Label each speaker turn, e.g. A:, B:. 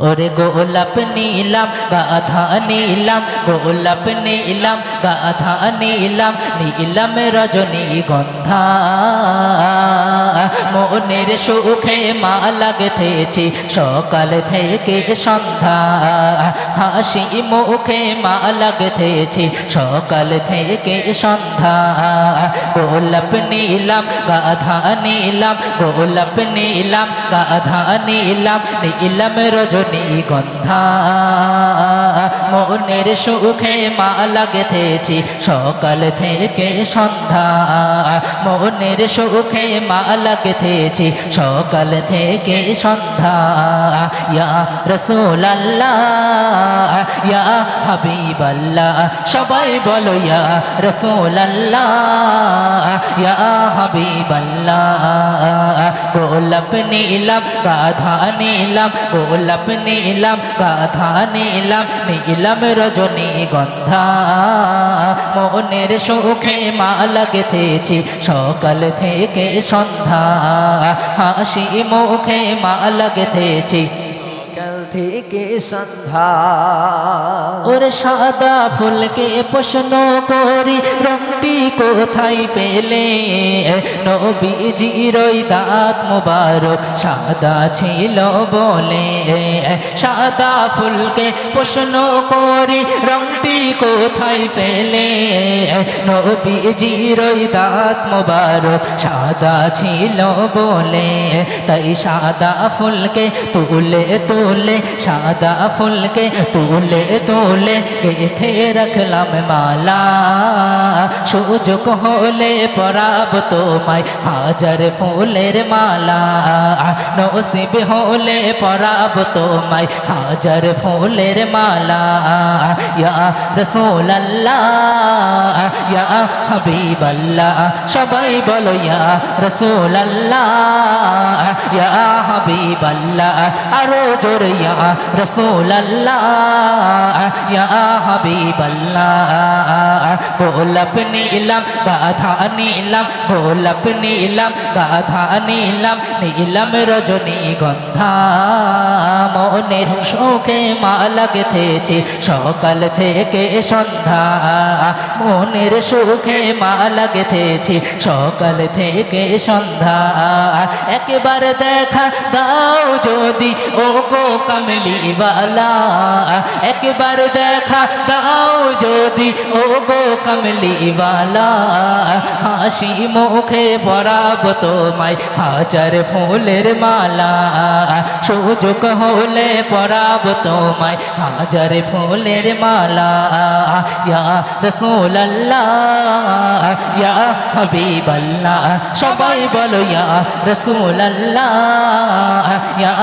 A: ওরে গোলাপ নীলাম গাধা নীলাম গোলাপ নীলাম গাধা নীলাম নীলাম রজনী গন্ধা মনের সুখে মা লাগতেছি। সকাল থেকে সন্ধ্যা, হাসি মুখে মা লাগতেছি। সকাল থেকে সন্ধ্যা, গোলাপ নীলাম, গাধা নীলাম, গোলাপ নীলাম, গাধা নীলাম নীলাম রজনী গন্ধা। মনের সুখে মা লাগতেছি। সকাল থেকে সন্ধ্যা, মনের সুখে মা লাগতেছি সকাল থেকে সন্ধ্যা। রসুল আল্লাহ ইয়া হাবিব আল্লাহ সবাই বলো, ইয়া রসুল আল্লাহ ইয়া হাবিব আল্লাহ গোলাপ নীলাম, গাধা নীলাম, গোলাপ নীলাম, গাধা নীলাম নীলাম রজনী গন্ধা। মনের সুখে মা লাগতেছি, সকাল থেকে সন্ধ্যা। হাসি মুখে মা লাগতেছি
B: থেকে সন্ধ্যা।
A: ওরে সাদা ফুলকে প্রশ্ন করি, রংটি কোথায় পেলে? নবীজি রই দাঁত মুবারক সাদা ছিল বলে। সাদা ফুলকে প্রশ্ন করি, রংটি কোথায় পেলে? নবীজি রই দাঁত মুবারক সাদা ছিল বলে। তাই সাদা ফুলকে তুলে তুলে সাদা ফুলকে তুলে তুলে গেথে রাখলাম মালা। সুযোগ হলে পরাব তোমায় হাজার ফুলের মালা। নসিব হলে পরাব তোমায় হাজার ফুলের মালা। ইয়া রসুল আল্লাহ ইয়া হাবিব আল্লাহ সবাই বলো ইয়া রসুল আল্লাহ ইয়া হাবিব আল্লাহ আরও জোর ইয়া রসুল আল্লাহ ইয়া হাবিব আল্লাহ গোলাপ নীলাম, গাধা নীলাম, গোলাপ নীলাম, গাধা নীলাম নীলাম রজনী গন্ধা। মনের শোকে মা লাগতেছে, সকাল থেকে সন্ধ্যা, মনের সুখে মা লাগতেছে সকাল থেকে সন্ধ্যা, একবার দেখা দাও যদি ও গো কমলিওয়ালা। একবার দেখা দাও যদি ও গো কমলিওয়ালা। হাসি মুখে পরাব তোমায়, হাজার ফুলের মালা। সুযোগ হলে পরাব তোমায়। হাজার ফুলের মালা, ইয়া রসুল আল্লাহ সবাই বলো, ইয়া রসুল আল্লাহ ইয়া